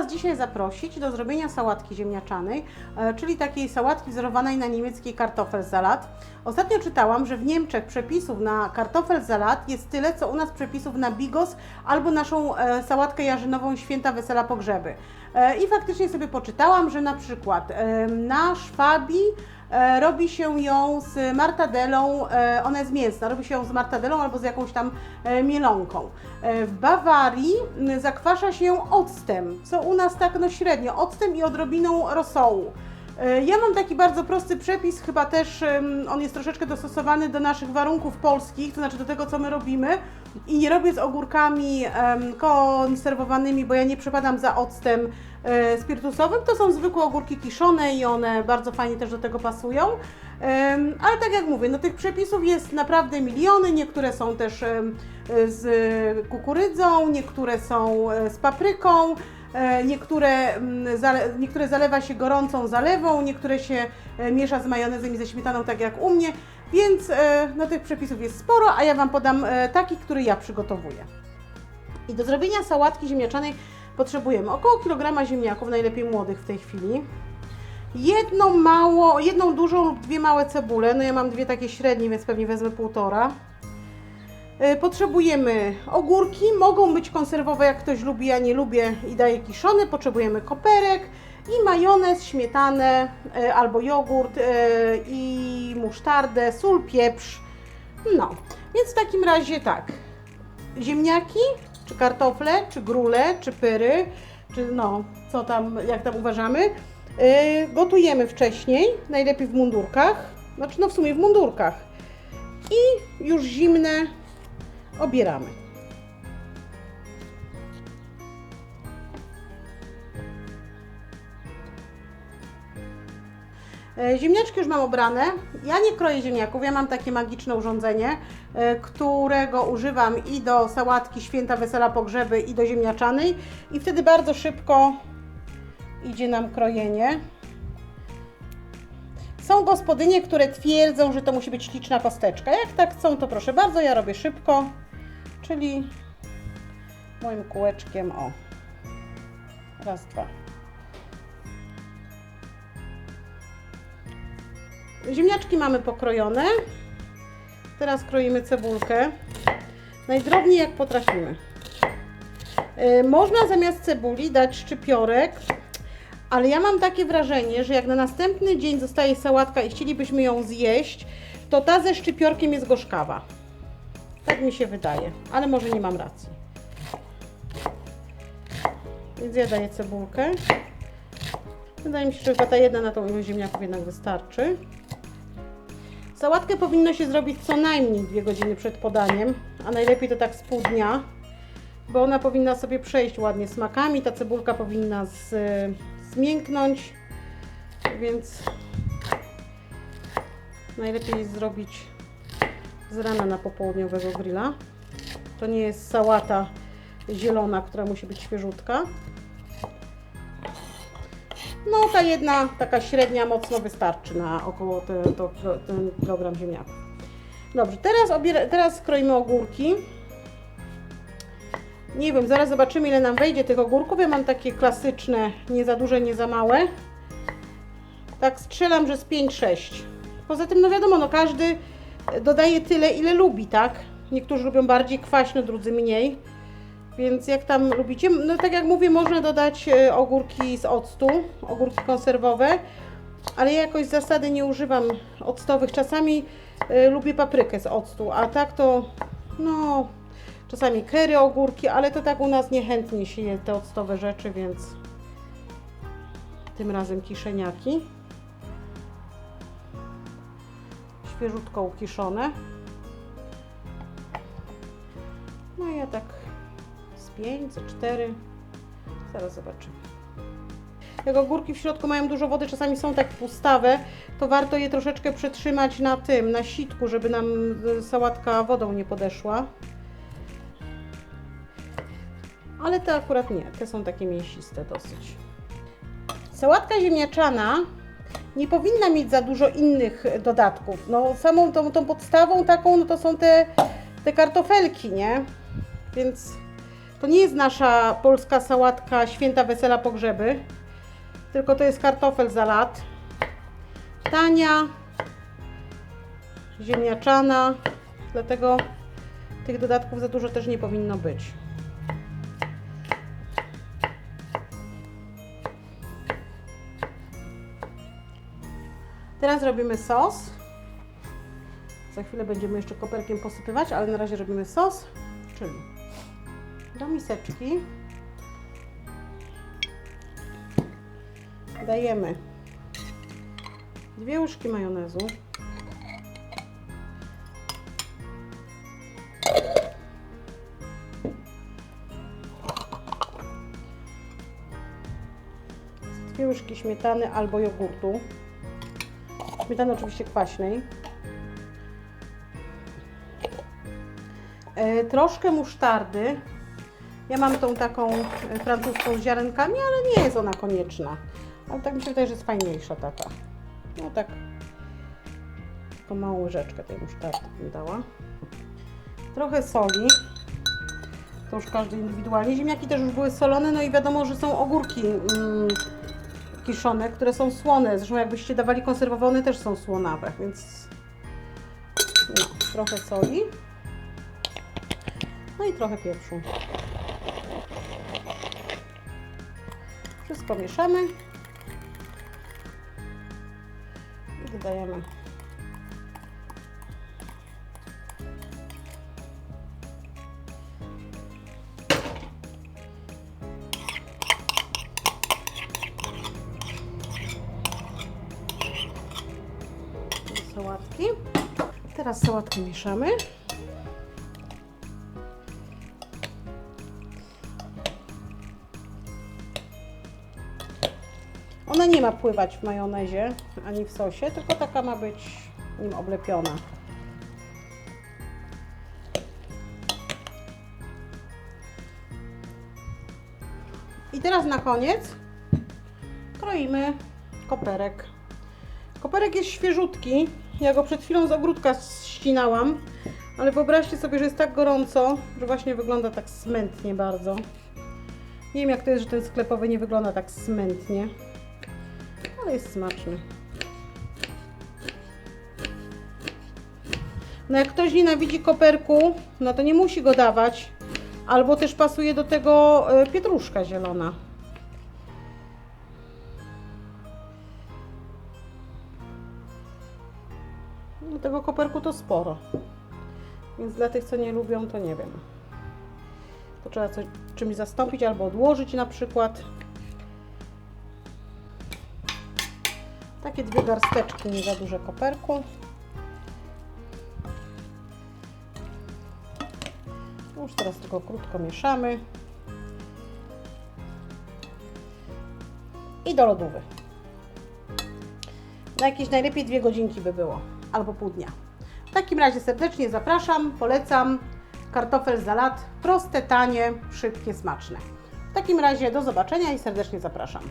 Was dzisiaj zaprosić do zrobienia sałatki ziemniaczanej, e, czyli takiej sałatki wzorowanej na niemieckiej kartoffelsalat. Ostatnio czytałam, że w Niemczech przepisów na kartoffelsalat jest tyle, co u nas przepisów na bigos albo naszą e, sałatkę jarzynową Święta Wesela Pogrzeby. E, I faktycznie sobie poczytałam, że na przykład e, na szwabi e, robi się ją z martadelą, ona jest mięsna, robi się ją z martadelą albo z jakąś tam mielonką. W Bawarii zakwasza się ją octem, co u nas tak no średnio, octem i odrobiną rosołu. E, Ja mam taki bardzo prosty przepis, chyba też on jest troszeczkę dostosowany do naszych warunków polskich, to znaczy do tego, co my robimy. I nie robię z ogórkami konserwowanymi, bo ja nie przepadam za octem e, spirytusowym. To są zwykłe ogórki kiszone i one bardzo fajnie też do tego pasują. Ale tak jak mówię, no tych przepisów jest naprawdę miliony. Niektóre są też z kukurydzą, niektóre są e, z papryką. E, Niektóre, mm, niektóre zalewa się gorącą zalewą, niektóre się e, miesza z majonezem i ze śmietaną, tak jak u mnie, więc e, no, tych przepisów jest sporo, a ja Wam podam taki, który ja przygotowuję. I do zrobienia sałatki ziemniaczanej potrzebujemy około kilograma ziemniaków, najlepiej młodych w tej chwili, jedną mało, jedną dużą lub dwie małe cebule, no ja mam dwie takie średnie, więc pewnie wezmę półtora. E, Potrzebujemy ogórki, mogą być konserwowe jak ktoś lubi, ja nie lubię i daję kiszone. Potrzebujemy koperek i majonez, śmietanę e, albo jogurt e, i musztardę, sól, pieprz. No, więc w takim razie tak, ziemniaki, czy kartofle, czy grule, czy pyry, czy no, co tam, jak tam uważamy. Gotujemy wcześniej, najlepiej w mundurkach, znaczy no w sumie w mundurkach. I już zimne obieramy. E, Ziemniaczki już mam obrane. Ja nie kroję ziemniaków, ja mam takie magiczne urządzenie, e, którego używam i do sałatki święta wesela pogrzeby i do ziemniaczanej i wtedy bardzo szybko idzie nam krojenie. Są gospodynie, które twierdzą, że to musi być śliczna kosteczka. Jak tak chcą, to proszę bardzo, ja robię szybko, czyli moim kółeczkiem o. Raz, dwa. Ziemniaczki mamy pokrojone. Teraz kroimy cebulkę. Najdrobniej jak potrafimy. Yy, Można zamiast cebuli dać szczypiorek, ale ja mam takie wrażenie, że jak na następny dzień zostaje sałatka i chcielibyśmy ją zjeść, to ta ze szczypiorkiem jest gorzkawa. Tak mi się wydaje, ale może nie mam racji. Więc ja daję cebulkę. Wydaje mi się, że chyba ta jedna na tą ilość ziemniaków jednak wystarczy. Sałatkę powinno się zrobić co najmniej 2 godziny przed podaniem, a najlepiej to tak z pół dnia, bo ona powinna sobie przejść ładnie smakami, ta cebulka powinna z, zmięknąć, więc najlepiej zrobić z rana na popołudniowego grilla. To nie jest sałata zielona, która musi być świeżutka. No ta jedna taka średnia mocno wystarczy na około te, to, ten kilogram ziemniaków. Dobrze, teraz, teraz kroimy ogórki. Nie wiem, zaraz zobaczymy ile nam wejdzie tych ogórków. Ja mam takie klasyczne, nie za duże, nie za małe. Tak strzelam, że z 5-6. Poza tym, no wiadomo, no każdy dodaje tyle, ile lubi, tak? Niektórzy lubią bardziej kwaśno, drudzy mniej. Więc jak tam lubicie, no tak jak mówię, można dodać e, ogórki z octu, ogórki konserwowe, ale ja jakoś z zasady nie używam octowych. Czasami e, lubię paprykę z octu, a tak to no czasami kery ogórki, ale to tak u nas niechętnie się je te octowe rzeczy, więc tym razem kiszeniaki. Świeżutko ukiszone. No ja tak z 5, z 4. Zaraz zobaczymy. Jak ogórki w środku mają dużo wody, czasami są tak pustawe, to warto je troszeczkę przetrzymać na tym, na sitku, żeby nam sałatka wodą nie podeszła. Ale te akurat nie, te są takie mięsiste dosyć. Sałatka ziemniaczana nie powinna mieć za dużo innych dodatków. No, samą tą, tą podstawą taką, no to są te, te kartofelki, nie? Więc To nie jest nasza polska sałatka święta wesela pogrzeby, tylko to jest kartofel zalat. Tania, ziemniaczana, dlatego tych dodatków za dużo też nie powinno być. Teraz robimy sos. Za chwilę będziemy jeszcze koperkiem posypywać, ale na razie robimy sos, czyli do miseczki dajemy dwie łyżki majonezu. Dwie łyżki śmietany albo jogurtu. Śmietany oczywiście kwaśnej. E, troszkę musztardy. Ja mam tą taką e, francuską z ziarenkami, ale nie jest ona konieczna. Ale tak mi się wydaje, że jest fajniejsza taka. No tak. Taką małą łyżeczkę tej musztardy bym dała. Trochę soli. To już każdy indywidualnie. Ziemniaki też już były solone, no i wiadomo, że są ogórki mm, kiszone, które są słone. Zresztą jakbyście dawali konserwowane, też są słonawe, więc no, trochę soli. No i trochę pieprzu. Wszystko mieszamy. I dodajemy sałatki. Teraz sałatkę mieszamy. Ona nie ma pływać w majonezie ani w sosie, tylko taka ma być nim oblepiona. I teraz na koniec kroimy koperek. Koperek jest świeżutki. Ja go przed chwilą z ogródka ścinałam, ale wyobraźcie sobie, że jest tak gorąco, że właśnie wygląda tak smętnie bardzo. Nie wiem jak to jest, że ten sklepowy nie wygląda tak smętnie, ale jest smaczny. No jak ktoś nienawidzi koperku, no to nie musi go dawać. Albo też pasuje do tego e, pietruszka zielona. No tego koperku to sporo. Więc dla tych, co nie lubią, to nie wiem. To trzeba coś, czymś zastąpić albo odłożyć na przykład. Takie dwie garsteczki, nie za duże koperku. Już teraz tylko krótko mieszamy. I do lodówy. Na jakieś najlepiej dwie godzinki by było, albo pół dnia. W takim razie serdecznie zapraszam, polecam. Kartofel zalat, proste, tanie, szybkie, smaczne. W takim razie do zobaczenia i serdecznie zapraszam.